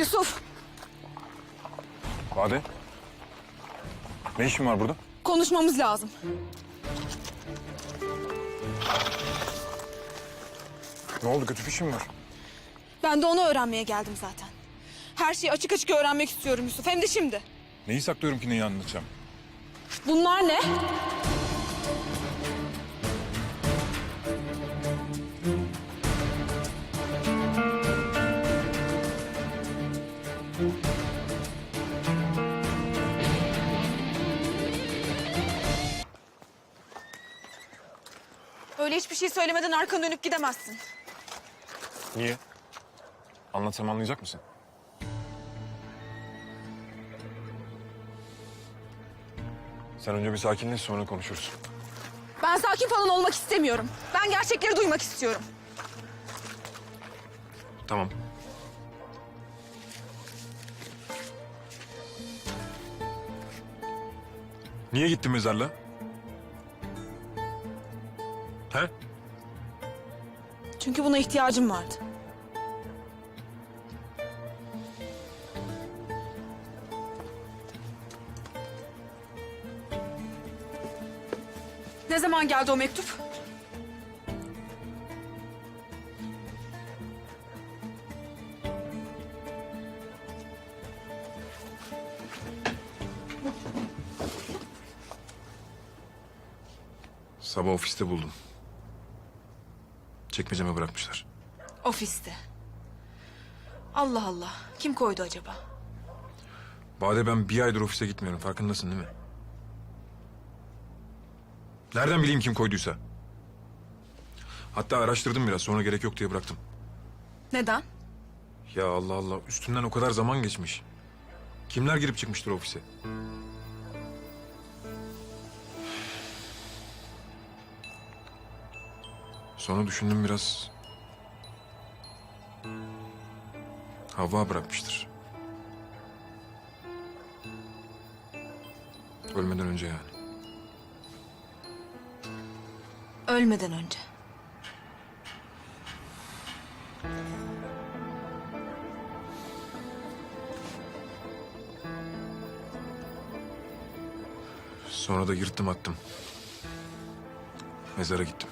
Yusuf, Bade. Ne işin var burada? konuşmamız lazım. Ne oldu kötü bir şey mi var? Ben de onu öğrenmeye geldim zaten. Her şeyi açık açık öğrenmek istiyorum Yusuf. Hem de şimdi. Neyi saklıyorum ki neyi anlatacağım? Bunlar ne? Öyle hiçbir şey söylemeden arkanı dönüp gidemezsin. Niye? Anlatsam anlayacak mısın? Sen önce bir sakinleş sonra konuşuruz. Ben sakin falan olmak istemiyorum. Ben gerçekleri duymak istiyorum. Tamam. Niye gittin mezarlığa? He? Çünkü buna ihtiyacım vardı. Ne zaman geldi o mektup? Sabah ofiste buldum. Çekmeceme bırakmışlar. Ofiste. Allah Allah. Kim koydu acaba? Bade ben bir aydır ofise gitmiyorum. Farkındasın değil mi? Nereden bileyim kim koyduysa? Hatta araştırdım biraz. Sonra gerek yok diye bıraktım. Neden? Ya Allah Allah. Üstünden o kadar zaman geçmiş. Kimler girip çıkmıştır ofise? Sonra düşündüm biraz. Havva bırakmıştır. Ölmeden önce yani. Ölmeden önce. Sonra da yırttım attım. Mezara gittim.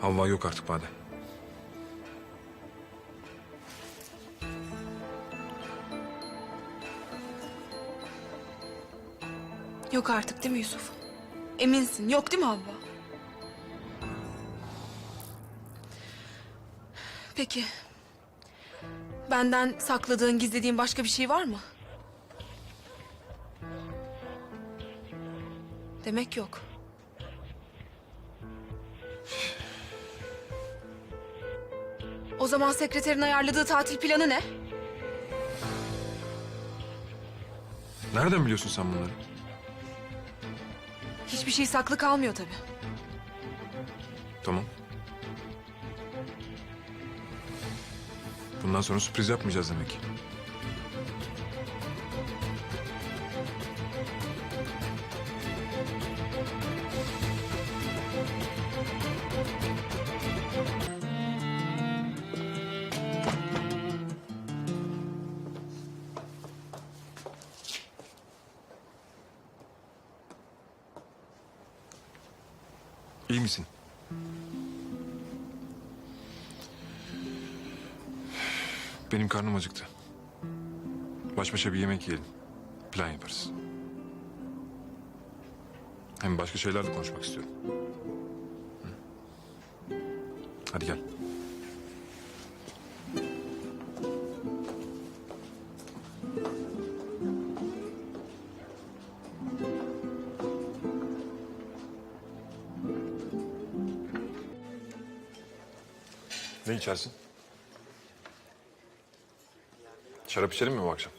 Havva yok artık Bade. Yok artık değil mi Yusuf? Eminsin. Yok değil mi Havva? Peki. Benden sakladığın, gizlediğin başka bir şey var mı? Demek yok. Zaman sekreterin ayarladığı tatil planı ne? Nereden biliyorsun sen bunları? Hiçbir şey saklı kalmıyor tabii. Tamam. Bundan sonra sürpriz yapmayacağız demek. İyi misin? Benim karnım acıktı. Baş başa bir yemek yiyelim. Plan yaparız. Hem başka şeyler de konuşmak istiyorum. Hadi gel. İçersin? Şarap içelim mi bu akşam?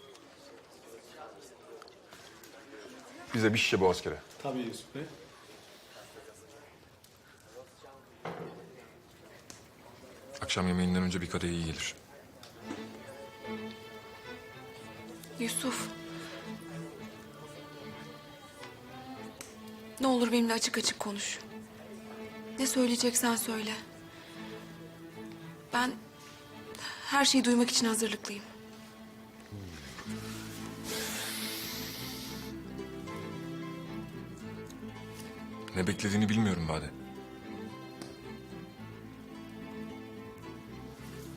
Bize bir şişe boğaz kere. Tabii Yusuf Bey. Akşam yemeğinden önce bir kadeh iyi gelir. Yusuf. Ne olur benimle açık açık konuş. Ne söyleyeceksen söyle. Ben Her şeyi duymak için hazırlıklıyım. Ne beklediğini bilmiyorum Bade.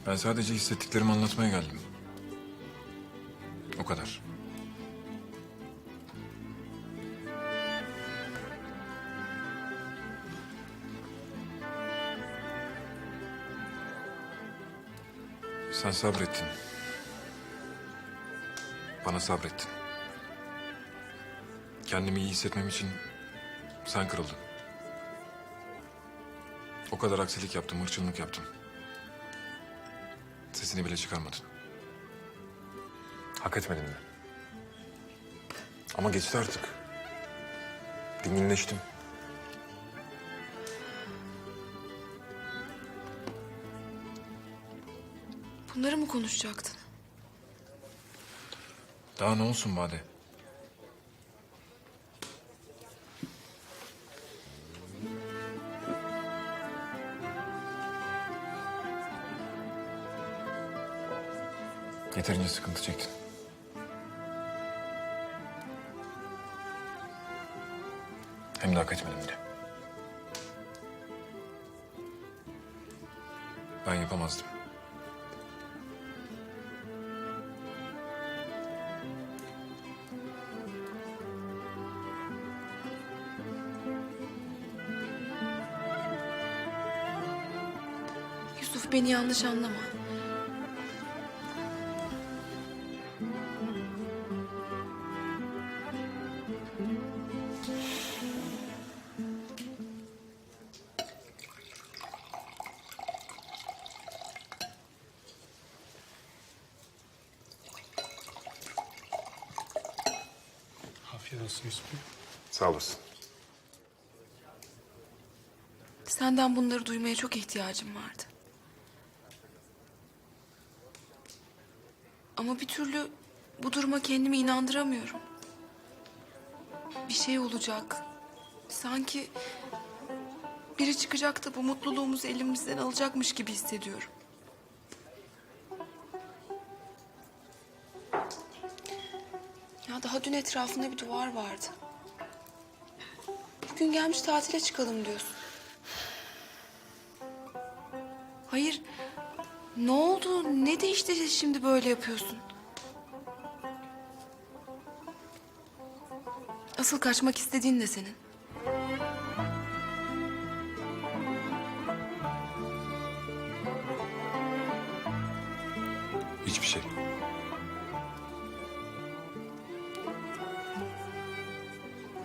Ben sadece hissettiklerimi anlatmaya geldim. O kadar. Sen sabrettin. Bana sabrettin. Kendimi iyi hissetmem için sen kırıldın. O kadar aksilik yaptım, hırçınlık yaptım. Sesini bile çıkarmadın. Hak etmedin de. Ama geçti artık. Dinginleştim. Bunları mı konuşacaktın? Daha ne olsun Bade? Yeterince sıkıntı çektin. Yusuf beni yanlış anlama. Afiyet olsun Yusuf Bey. Sağ olasın. Senden bunları duymaya çok ihtiyacım vardı. Ama bir türlü bu duruma kendimi inandıramıyorum. Bir şey olacak. Sanki biri çıkacak da bu mutluluğumuzu elimizden alacakmış gibi hissediyorum. Ya daha dün etrafında bir duvar vardı. Bugün gelmiş tatile çıkalım diyorsun. Hayır. Ne oldu? Ne değişti şimdi böyle yapıyorsun? Asıl kaçmak istediğin de senin. Hiçbir şey.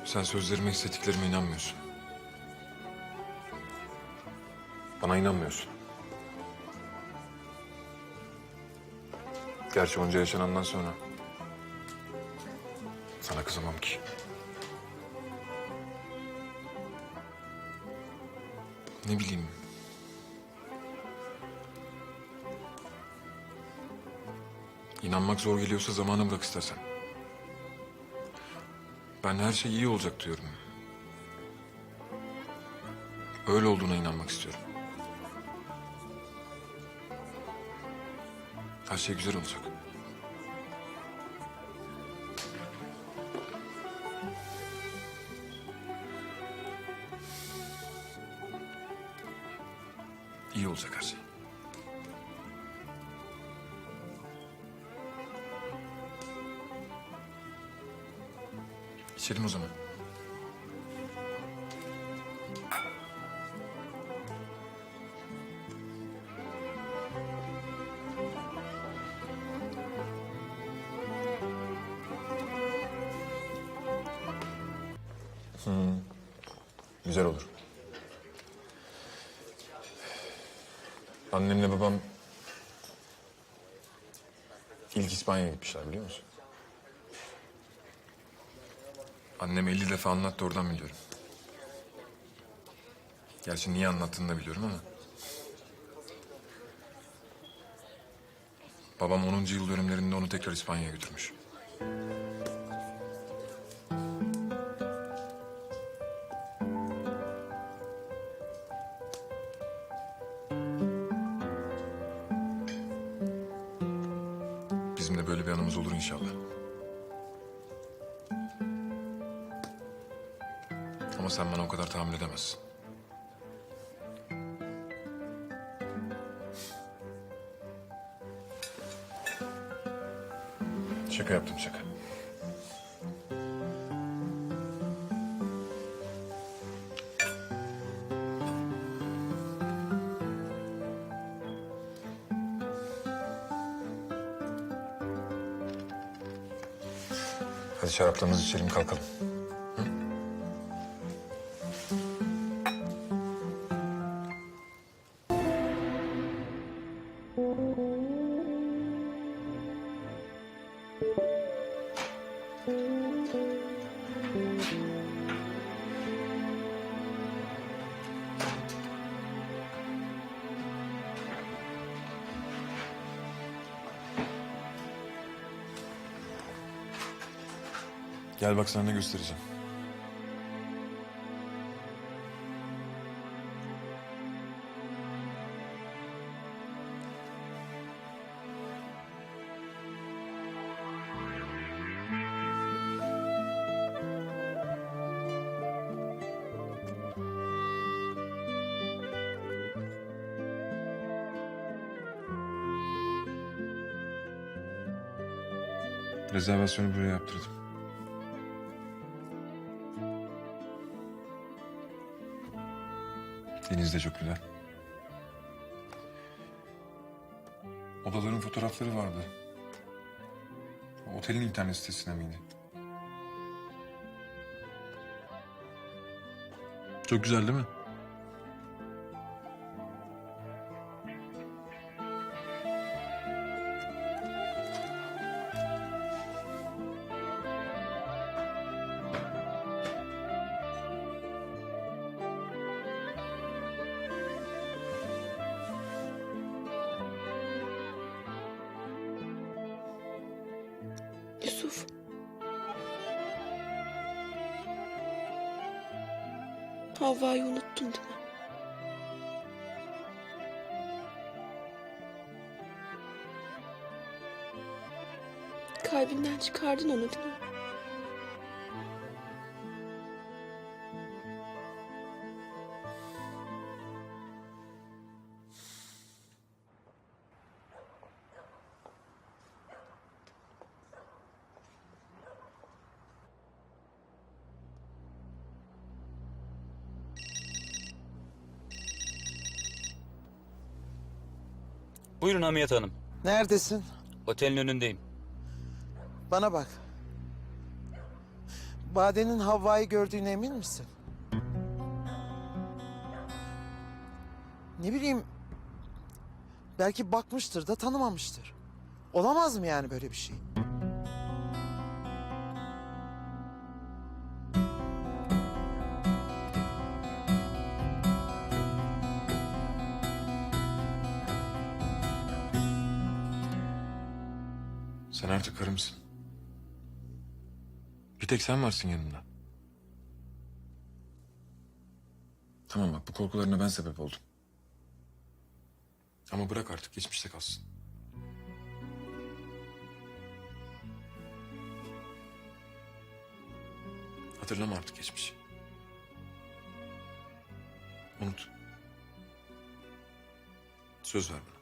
Sen sözlerime, hissettiklerime inanmıyorsun. Bana inanmıyorsun. Gerçi onca yaşanandan sonra... ...sana kızamam ki. Ne bileyim... İnanmak zor geliyorsa zamana bırak istersen. Ben her şey iyi olacak diyorum. Öyle olduğuna inanmak istiyorum. Her şey güzel olacak. İyi olacak her şey. İçelim o zaman. Güzel olur. Annemle babam ilk İspanya'ya gitmişler biliyor musun? Annem 50 defa anlattı oradan biliyorum. Gerçi niye anlattığını da biliyorum ama. Babam 10. yıl dönümlerinde onu tekrar İspanya'ya götürmüş. De böyle bir anımız olur inşallah. Ama sen bana o kadar tahammül edemezsin. Şaka yaptım şaka. Şaraplarımızı içelim kalkalım. Gel bak sana ne göstereceğim. Rezervasyonu buraya yaptırdım. Deniz de çok güzel. Odaların fotoğrafları vardı. Otelin internet sitesine miydi? Çok güzel değil mi? Havva'yı unuttun değil mi? Kalbinden çıkardın onu değil mi? Buyurun Hamiyet Hanım. Neredesin? Otelin önündeyim. Bana bak. Bade'nin Havva'yı gördüğüne emin misin? Ne bileyim... Belki bakmıştır da tanımamıştır. Olamaz mı yani böyle bir şey? Sen artık karımsın. Bir tek sen varsın yanımda. Tamam bak bu korkularına ben sebep oldum. Ama bırak artık geçmişte kalsın. Hatırlama artık geçmişi. Unut. Söz ver bana.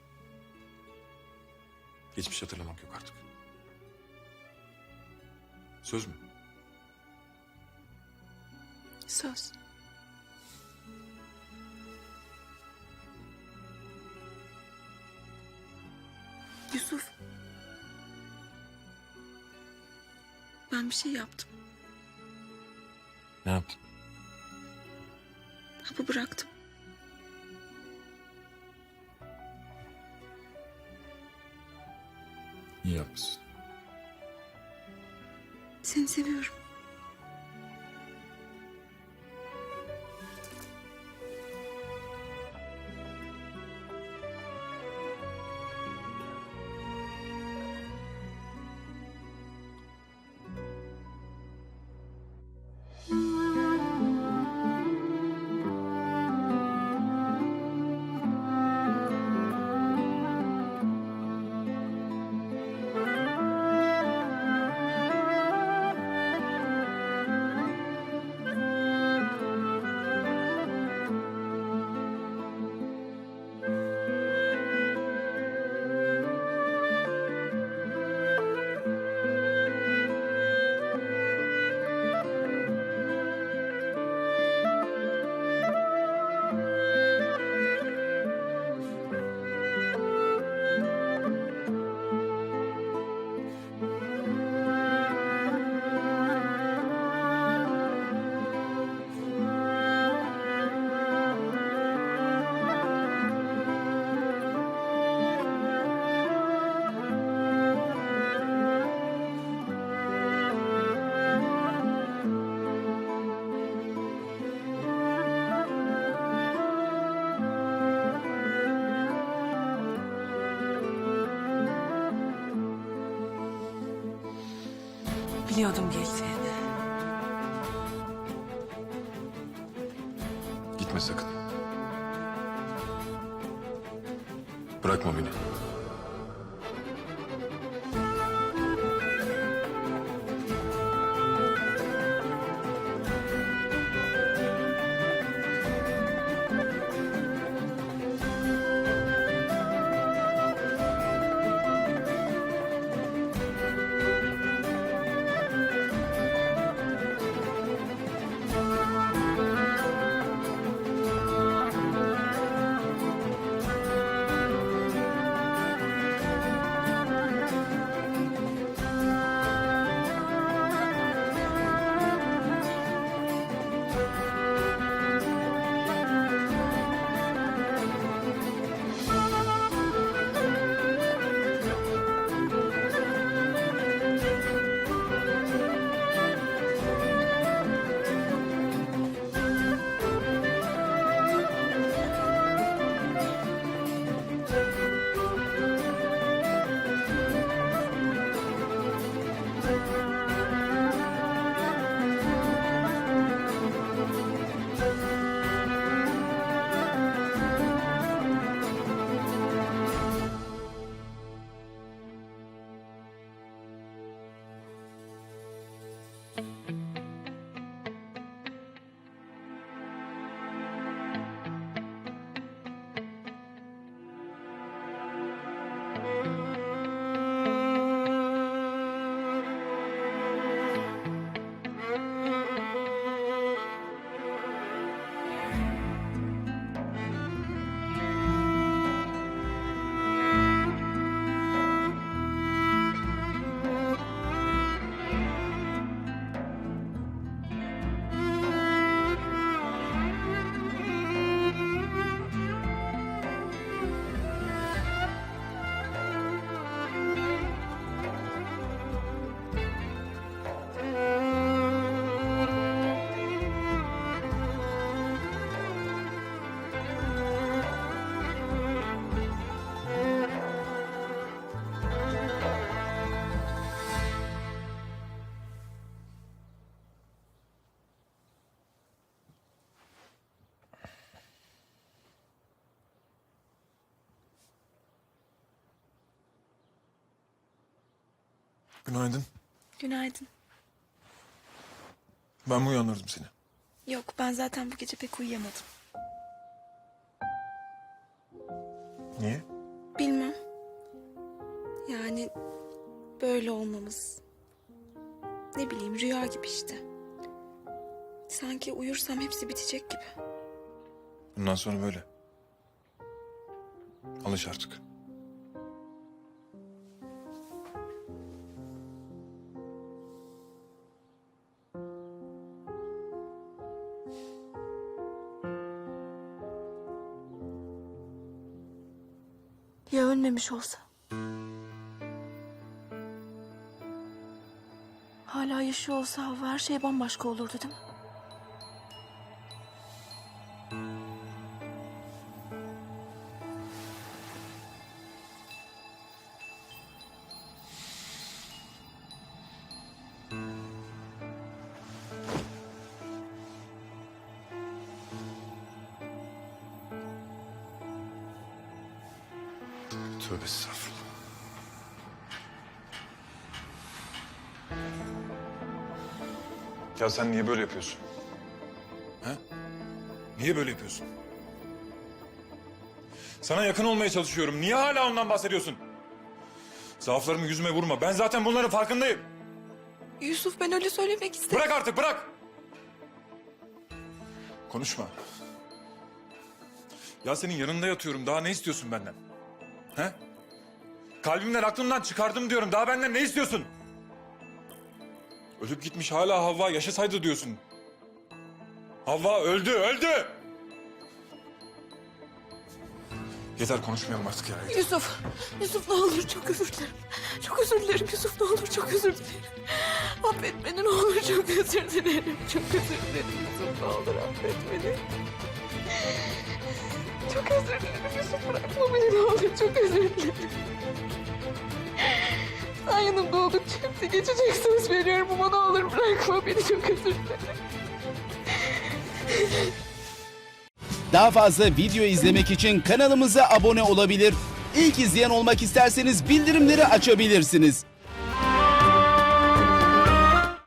Geçmiş hatırlamak yok artık. Söz mü? Söz. Yusuf. Ben bir şey yaptım. Ne yaptın? Hapı bıraktım. Seviyorum. Biliyordum geleceğini. Gitme sakın. Bırakma beni. Günaydın. Günaydın. Ben mi uyandırdım seni? Yok ben zaten bu gece pek uyuyamadım. Niye? Bilmem. Yani böyle olmamız. Ne bileyim rüya gibi işte. Sanki uyursam hepsi bitecek gibi. Bundan sonra böyle. Alış artık. Ya ölmemiş olsa? Hala yaşıyor olsa her şey bambaşka olurdu değil mi? Ya sen niye böyle yapıyorsun? Ha? Niye böyle yapıyorsun? Sana yakın olmaya çalışıyorum. Niye hala ondan bahsediyorsun? Zaaflarımı yüzüme vurma. Ben zaten bunların farkındayım. Yusuf ben öyle söylemek istedim. Bırak artık bırak. Konuşma. Ya senin yanında yatıyorum. Daha ne istiyorsun benden? He? Kalbimden aklımdan çıkardım diyorum. Daha benden ne istiyorsun? Ölüp gitmiş hala Havva yaşasaydı diyorsun. Havva öldü, öldü. Yeter konuşmayalım artık ya. Yusuf, Yusuf ne olur çok özür dilerim. Çok özür dilerim Yusuf ne olur çok özür dilerim. Affet beni ne olur çok özür dilerim. Çok özür dilerim Yusuf ne olur affet beni. Çok özür dilerim Yusuf bırakma beni ne olur çok özür dilerim. Sen yanımda oldukça hepsi geçecek söz veriyorum ama ne olur bırakma beni çok özür dilerim. Daha fazla video izlemek için kanalımıza abone olabilir. İlk izleyen olmak isterseniz bildirimleri açabilirsiniz.